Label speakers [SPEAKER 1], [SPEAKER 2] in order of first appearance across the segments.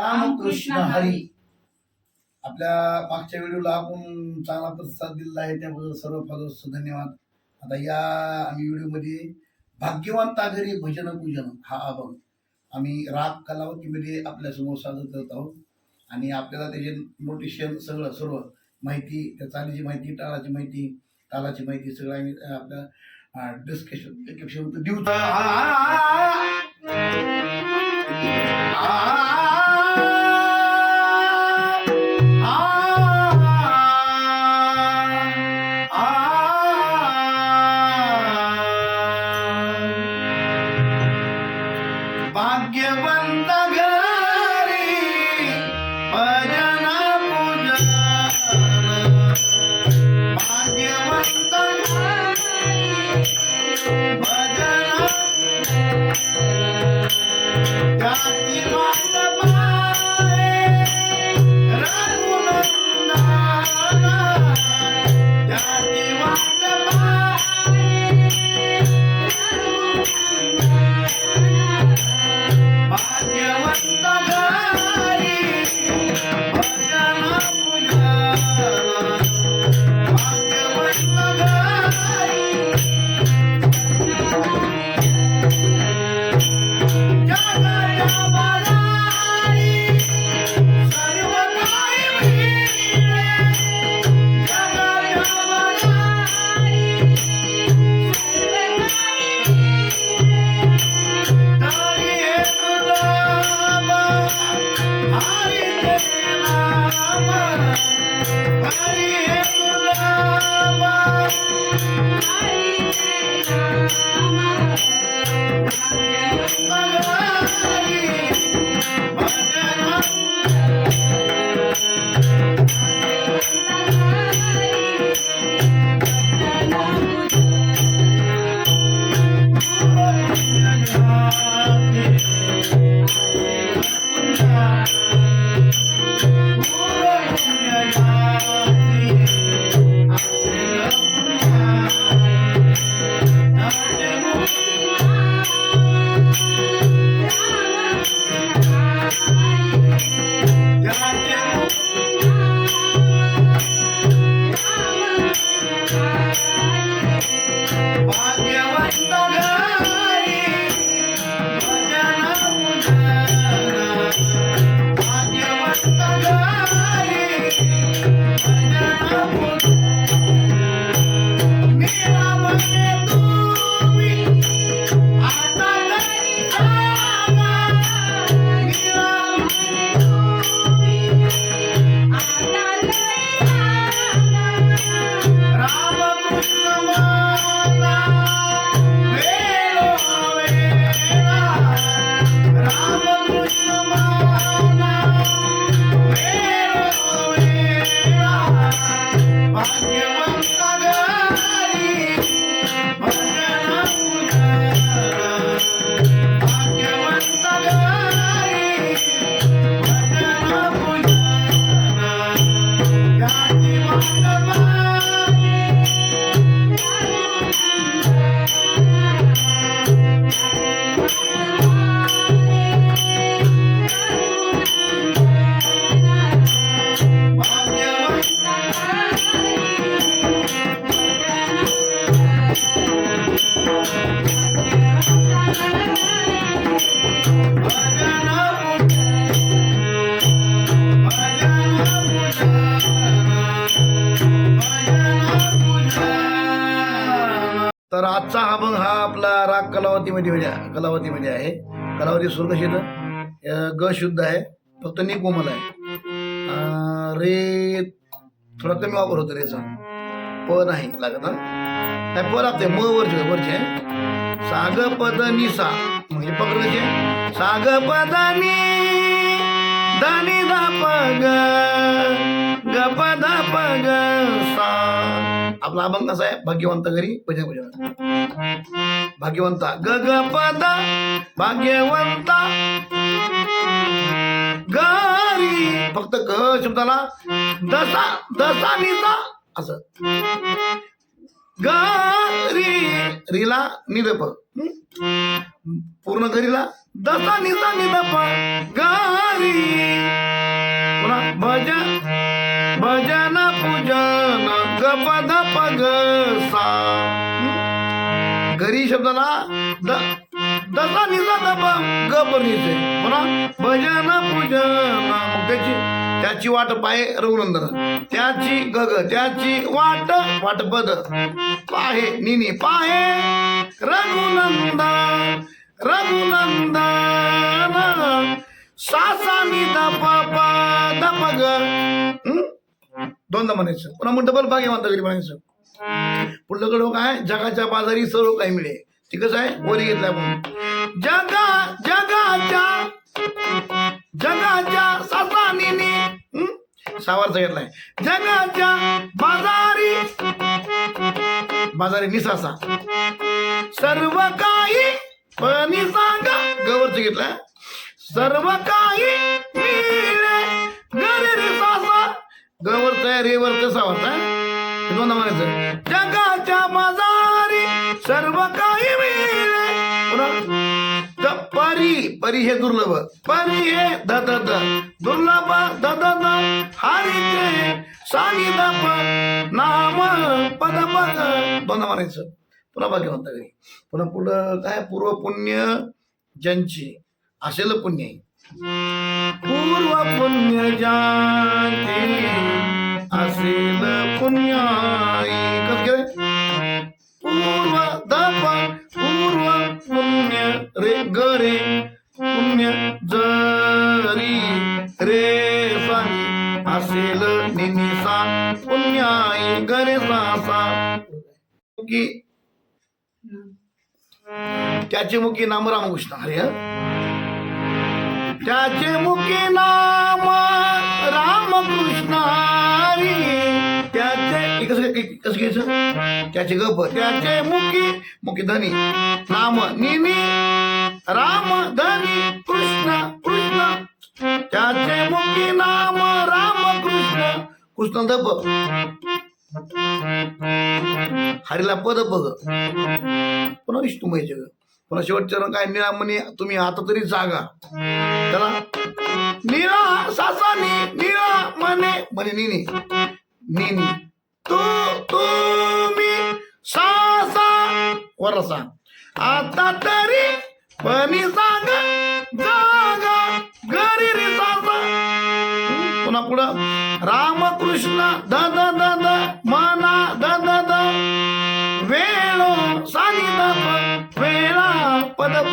[SPEAKER 1] रामकृष्ण हरी आपल्या मागच्या व्हिडिओला आपण चांगला प्रतिसाद दिलेला आहे त्याबद्दल सर्व फादर्स धन्यवाद आता या आम्ही व्हिडिओमध्ये भाग्यवंता घरी भजन पूजन हा अभंग आम्ही राग कलावतीमध्ये आपल्यासमोर सादर करत आहोत आणि आपल्याला त्याचे नोटिशन सगळं सर्व माहिती त्या चालीची माहिती टाळाची माहिती तालाची माहिती सगळं आम्ही आपल्या डिस्कशन डिस्कशन देऊ जाती कलावतीमध्ये म्हणजे कलावतीमध्ये आहे. कलावती स्वर्गशील ग शुद्ध आहे फक्त नि कोमल आहे रे थोडा कमी वापर होतो रेचा प नाही लागत नाही प लागते म वरचे वरचे. साग पद नि सा म्हणजे पकडचे साग पद नि दानी धा पग ग पद पग आपला अभंग कसा आहे? भाग्यवंत घरी भजन भजन. भाग्यवंता. ग ग पद भाग्यवंता. घरी. फक्त ग शब्दाला दसा दसा निसा असं. गरी रिला निदप पूर्ण घरीला दसा निसा निदप गरी भजन भजन पूजन गपद पग सा. घरी शब्दाला द दसा निजा दप गपरीचे म्हणा हो भजन पूजन मग त्याची त्याची वाट पाय रघुनंदन. त्याची गग त्याची वाट वाट पद. पाहे निनी पाहे रघुनंदन रघुनंदन. सासानी दप दप ग. दोनदा म्हणायचं. पुन्हा मग डबल भागे म्हणता घरी म्हणायचं. पुढलं कडं काय? जगाच्या बाजारी सर्व काही मिळे ते कसं आहे? वरी घेतलं आपण. जगा जगाच्या जगाच्या सासानीनी हं? सावरचा घेतलाय. जगाच्या बाजारी बाजारी निसासा सर्व काही पण सांगा. गवरच घेतलाय सर्व काही गवर आहे कसा सावरच आहे दोन म्हणायचं. जगाच्या माजारी सर्व काही मिळे परी परी हे दुर्लभ. परी हे ध दुर्लभ ध द द. हरीचे सानी नाम पद पद दोन म्हणायचं. पुन्हा बाकी म्हणता पुन्हा पुढं काय? पूर्व पुण्य ज्यांची. असेल पुण्य. आहे पूर्व पुण्य ज्यांची असेल पुण्याई पूर्व दप पूर्व पुण्य रे ग रे पुण्य जरी रे असेल निनिसा पुण्याई गरे सासा की त्याचे मुखी नाम रामकृष्ण हरे हं? त्याचे मुखी नाम रामकृष्ण हरी त्याचे कसं घ्यायचं? त्याचे गप त्याचे मुखी मुखी धनी. नाम निनी राम धनी कृष्ण कृष्ण. त्याचे मुखी नाम राम कृष्ण कृष्ण दप हरिला पद बघ पुन्हा विष्णुमय जग पुन्हा शेवटच्या काय निळा म्हणे तुम्ही आता तरी जागा. चला. निळा सासानी निळा म्हणे. म्हणे निनी निनी तू तुम्ही सासा. वरसा आता तरी पणी जागा जागा घरी रे सासा. पुन्हा पुढं. रामकृष्ण दा ध.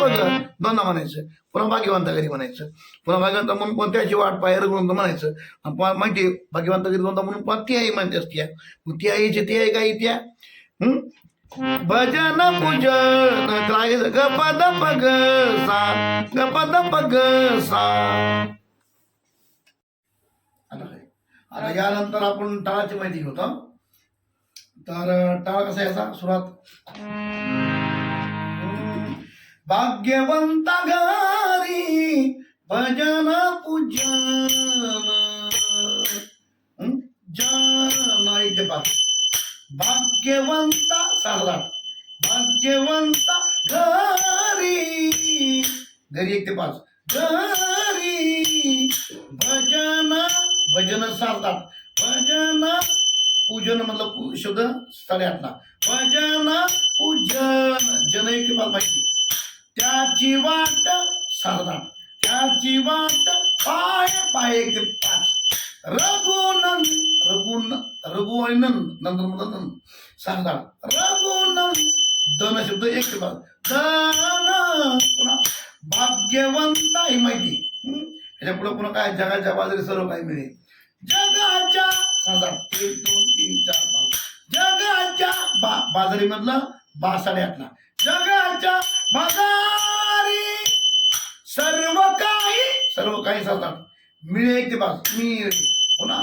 [SPEAKER 1] पद दोनदा म्हणायचं. पुन्हा भाग्यवंत घरी म्हणायचं. पुन्हा भाग्यवंत म्हणून कोणत्याची वाट पाय रघुवंत म्हणायचं. आणि माहिती भाग्यवंत घरी दोनदा म्हणून पुन्हा ती आई म्हणते असते मग ती आईची ती आई काय त्या? भजन पूजन करायचं गपद पग सा गपद पग सा. आता यानंतर आपण टाळाची माहिती घेऊ हं? तर टाळ कसा याचा? सुरुवात. भाग्यवंत घरी भजन पूजन. जन इथे पा भाग्यवंत सारदाट भाग्यवंत घरी. घरी एक ते पाच. घरी. भजन भजन सारतात भजन पूजन मतलब शब्द साडेआठला भजन पूजन. जन एक ते पाच माहिती. त्याची वाट सारदाट त्याची वाट पाय पाय पाच. रघुनंद रघुन रघु आणि नंद नंतर म्हणतात नंद सांगतात रघुनंद. धन शब्द एक ते पाच धन पुन्हा. भाग्यवंत ही माहिती. ह्याच्या पुढे पुन्हा काय? जगाच्या बाजारी सर्व काही मिळेल. जगाच्या सांगतात एक दोन तीन चार पाच. जगाच्या बा बाजरीमधलं बा जगाच्या बाजारी सर्व काही सर्व काही सांगतात मिळे ते पाच मिळे. हो पुन्हा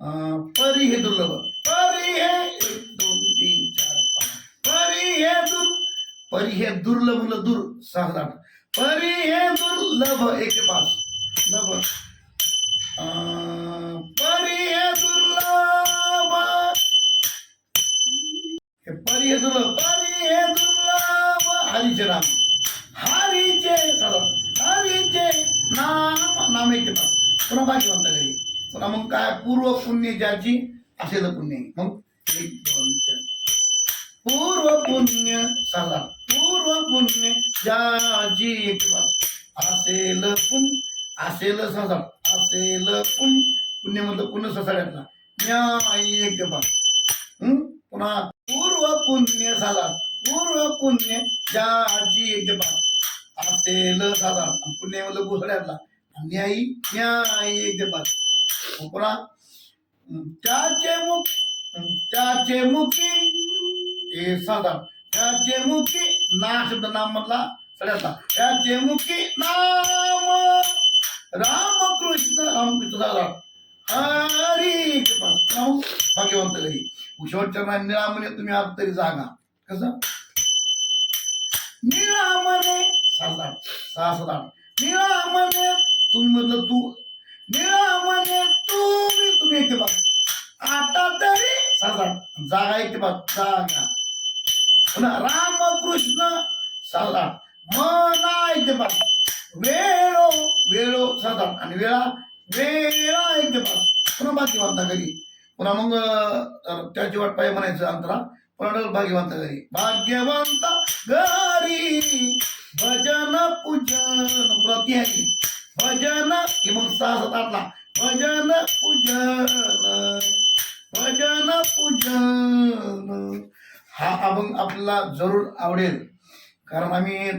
[SPEAKER 1] अं, परी हे दुर्लभ. परी हे एक दोन तीन चार पाच. परी हे दुर् परी हे दुर्लभ ल दूर सहा परी हे दुर्लभ एक पाच लभ. हरीचे नाम हरीचे चला। हरीचे नाम नाम एक ते पाच पुन्हा भाग्यवंत घरी. पुन्हा मग काय? पूर्व पुण्य ज्याची असेल पुण्य. मग पूर्व पुण्य साला पूर्व पुण्य ज्याची एक बाजू असेल पुण्य असेल ससा. असेल पुण पुण्य. म्हटलं पुण्य ससाड्यातला न्याय एक बाजू पुन्हा पूर्व पुण्य साला पूर्व पुण्य ज्याची एक असेल साधा पुण्य म्हटलं घुसड्यातला. न्यायी न्याय एक बाजू पुन्हा त्याचे मुख त्याचे मुखी हे साधारण त्याचे मुखी ना शब्द नाम मधला सगळ्यातला. त्याचे मुखी नाम रामकृष्ण रामकृष्ण साधा हरी कृपा भाग्यवंत घरी. शेवटच्या निळामने तुम्ही आत तरी जागा. कसं? निळामने साधा सहा साधा निळामने तुम्ही म्हटलं तू. निळामने तुम्ही तुम्ही येते बघ. आता तरी साधा जागा येते बघ. जागा. पुन्हा रामकृष्ण साधा मना येते बघ. वेळो वेळो साधा आणि वेळा वेळा येते बघ. पुन्हा म्हणता घरी पुन्हा मग अं, त्याची वाट पाहिजे म्हणायचं अंतरा पुन्हा भाग्यवंत घरी. भाग्यवंत घरी. भजन पूजन प्रति आहे भजन की मग सहा सात आठला. भजन पूजन. भजन पूजन. हा अभंग आपल्याला जरूर आवडेल. कारण आम्ही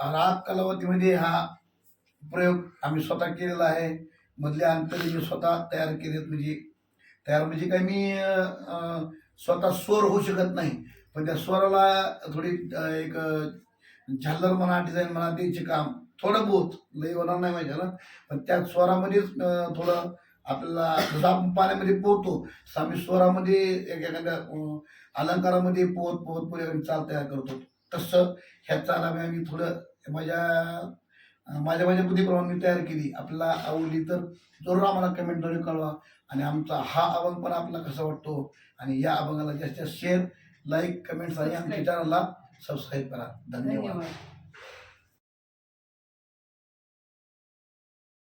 [SPEAKER 1] राग कलावतीमध्ये हा प्रयोग आम्ही स्वतः केलेला आहे. मधले अंतरी मी स्वतः तयार केलेत. म्हणजे तयार म्हणजे काय मी स्वतः स्वर होऊ शकत नाही. पण त्या स्वराला थोडी एक झालर म्हणा डिझाईन म्हणा द्यायचे काम. थोडं बहुत. लई होणार नाही माहिती ना पण त्या स्वरामध्येच थोडं आपल्याला जसं आपण पाण्यामध्ये पोहतो तसं आम्ही स्वरामध्ये एक एखाद्या अलंकारामध्ये पोहत पोहत पुढे चाल तयार करतो. तसं ह्या चाल आम्ही आम्ही थोडं माझ्या माझ्या माझ्या बुद्धीप्रमाणे मी तयार केली. आपल्याला आवडली तर जरूर आम्हाला कमेंटद्वारे कळवा. आणि आमचा हा अभंग पण आपला कसा वाटतो? आणि या अभंगाला जास्तीत जास्त शेअर लाईक कमेंट्स आणि आमच्या चॅनलला सबस्क्राईब करा. धन्यवाद.
[SPEAKER 2] धन्यवाद.